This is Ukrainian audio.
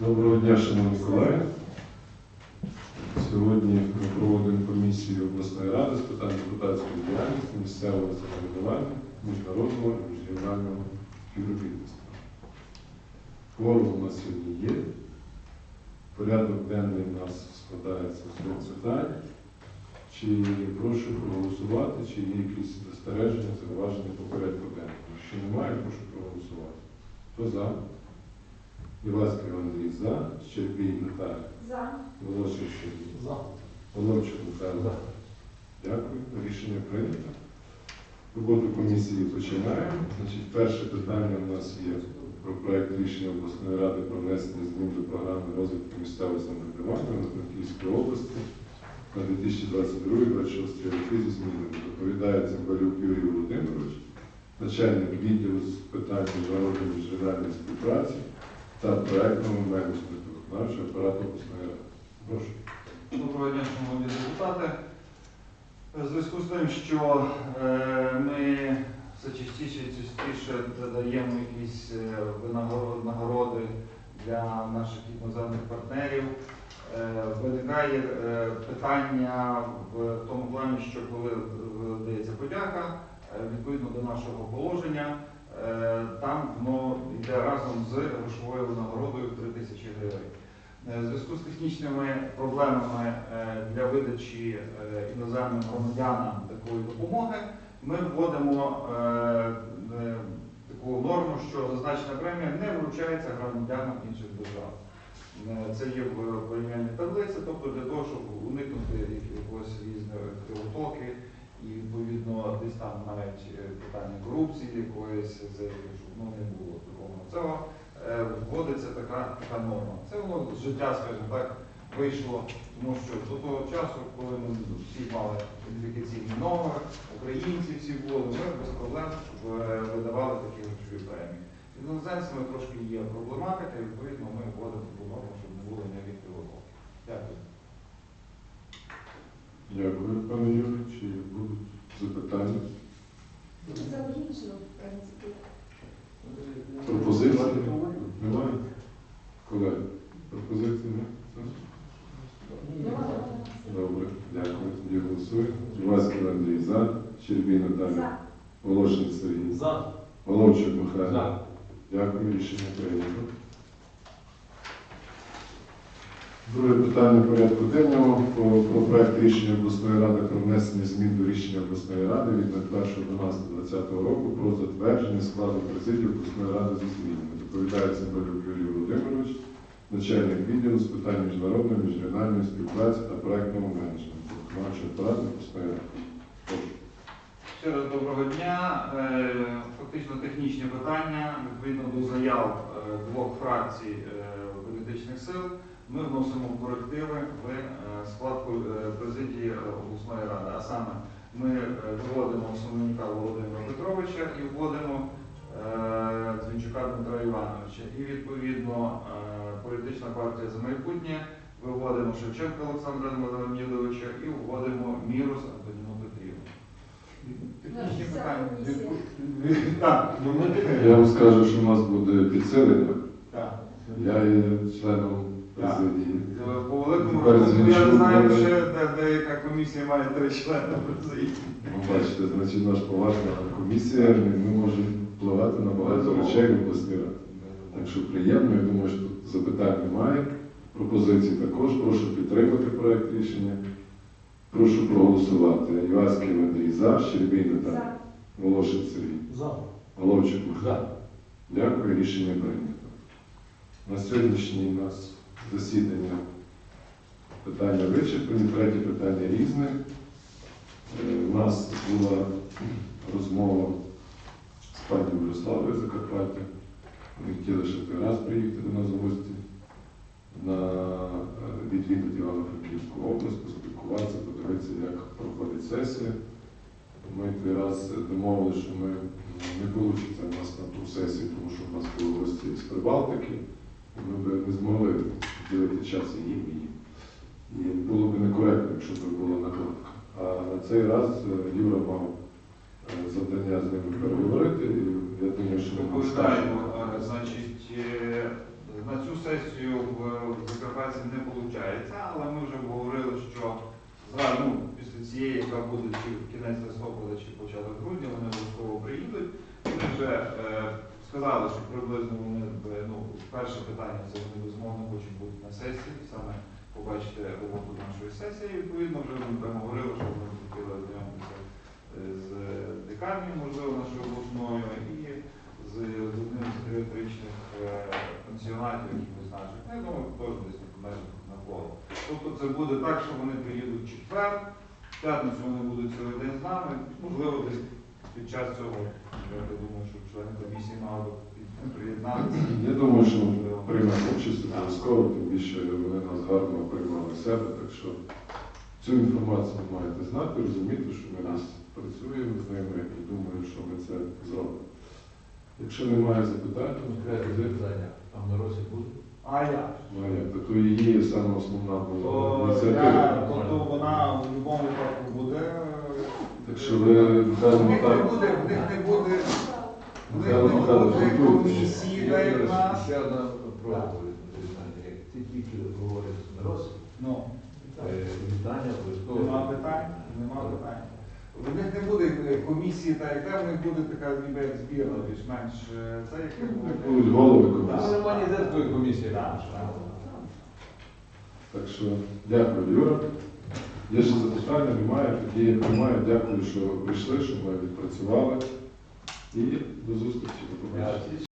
Доброго дня, шановні колеги. Сьогодні ми проводимо комісію обласної ради з питань депутатської діяльності, місцевого самоврядування, міжнародного і міжрегіонального співробітництва. Кворум у нас сьогодні є. Порядок денний у нас складається з двох питань. Чи прошу проголосувати, чи є якісь застереження, зауваження по порядку денному? Якщо немає, прошу проголосувати. Хто за? Іваський Андрій за, Щербій Наталія, За. Волошин Сергій, За. Володчик Михайло. Дякую. Рішення прийнято. Роботу комісії починаємо. Значить, перше питання у нас є про проект рішення обласної ради про внесення змін до програми розвитку місцевого самоврядування на Франківській області на 2022-2026 роки зі змінами. Доповідає Цимбалюк Юрій Володимирович, начальник відділу з питань міжнародної міжрегіональної співпраці та проектного менеджменту виконавчого апарату обласної ради. Прошу. Доброго дня, шановні депутати. В зв'язку з тим, що е, ми все частіше і частіше даємо якісь е, нагороди для наших іноземних партнерів, е, виникає питання в тому плані, що коли дається подяка, відповідно до нашого положення, там воно йде разом з грошовою винагородою 3 тисячі гривень. Е, В зв'язку з технічними проблемами е, для видачі е, іноземним громадянам такої допомоги ми вводимо е, е, таку норму, що зазначена премія не вручається громадянам інших держав. Е, Це є в порівняльній таблиці, тобто для того, щоб уникнути якогось різної кривотоки і відповідно десь там навіть е, питання корупції якоїсь, це щоб ну, не було такого. Цього е, вводиться така, така норма. Це воно з життя, скажімо так, вийшло, тому що до того часу, коли ми всі мали ідентифікаційний номер, українці всі були, ми без проблем е, видавали такі грошові премії. З іноземцями трошки є проблематика, і відповідно ми вводимо таку норму, щоб не було ніяких кривоток. Дякую. Дякую, пане Юрій. Чи будуть запитання? Це логічно, в принципі. Пропозиції? Немає? Колеги, пропозиції немає? Добре, дякую. Тоді голосуємо. Іваський Андрій за, Щербій Наталія, За. Волошин Сергій, За. Воловчик Михайло. За. Дякую, рішення прийнято. Друге питання порядку денного про, про проект рішення обласної ради про внесення змін до рішення обласної ради від 01.12.2020 року про затвердження складу президії обласної ради зі змінами. Доповідає Цимбалюк Юрій Володимирович, начальник відділу з питань міжнародної міжрегіональної співпраці та проектного менеджменту. Виконавчого апарату обласної ради. Ще раз доброго дня. Е, Фактично технічні питання відповідно до заяв е, двох фракцій е, політичних сил. Ми вносимо корективи в е, склад е, президії обласної ради. А саме ми е, виводимо Семенюка Володимира Петровича і вводимо Дзвінчука Дмитра Івановича. І відповідно політична партія за майбутнє виводимо Шевченка Олександра Леонідовича і вводимо Мірус Антоніну Петрівну. Ну Я вам скажу, що в нас буде підсилення. Я є членом президії. По великому Тепер рахунку я знаю, що де- деяка комісія має три члени президії. Ви бачите, значить наш поважна комісія, ми, ми можемо впливати на багато речей в обласній раді. Так що приємно, я думаю, що тут запитань немає. Пропозиції також. Прошу підтримати проект рішення. Прошу проголосувати. Іваський Андрій за, Щербій Наталія, За. Волошин Сергій, За. Головчик Михайло. Дякую, рішення прийнято. На сьогоднішнє у нас засідання питання вичерпані, третє питання різне. Е, У нас була розмова з пані Бориславою Закарпаття. Вони хотіли ще раз приїхати до нас в гості на е, відвідати Івано-Франківську область, поспілкуватися, подивитися, як проходить сесія. Ми той раз домовили, що ми не вийде у нас на ту сесію, тому що в нас були гості з Прибалтики, і ми б не змогли ділити час і їм, і було б некоректно, якщо б була накладка. А на цей раз е, Юра мав е, завдання з ними переговорити, і я думаю, що ми Доповідаємо, е, значить, на цю сесію відбудеться, але ми вже обговорили, що зразу ну, після цієї, яка буде чи кінець листопада, чи початок грудня, вони обов'язково приїдуть. Вони вже сказали, що приблизно вони ну, перше питання це вони безумовно хочуть бути на сесії, саме побачити роботу нашої сесії. Відповідно, вже ми прямо говорили, що вони хотіли ознайомитися е, з лікарні, можливо, нашою обласною, і з одним з геріатричних е, пансіонатів, якихось наших. Я думаю, теж десь в межах навколо. Тобто це буде так, що вони приїдуть четвер, в п'ятницю вони будуть цілий день з нами, можливо, десь під час цього, я думаю, що члени комісії мали б приєднатися. Я думаю, що ми приймемо участь обов'язково, тим більше вони нас гарно приймали в себе, так що цю інформацію маєте знати, розуміти, що ми нас працюємо з ними і думаю, що ми це зробимо. Якщо немає запитань, Конкретне то питання. А в Миросі буде? А я? має, то то і є саме основна була ініціатива. тобто вона в будь-якому випадку що ви в даному них не буде, в них не буде, в них Михайло не Михайлович, буде комісії, так як нас. Ще одна. Вітання. Як ти тільки говориш з Миросі, Ну, е, вітання обов'язково. нема питань, нема питань. В них не буде е, комісії, так як там, в них буде така ніби як збірна, більш-менш е, це як будуть голови комісії. нема ніде такої комісії. Так, так. Так що дякую, Юра. Є ще запитання, немає. Тоді як немає, дякую, що прийшли, що ми відпрацювали. І до зустрічі.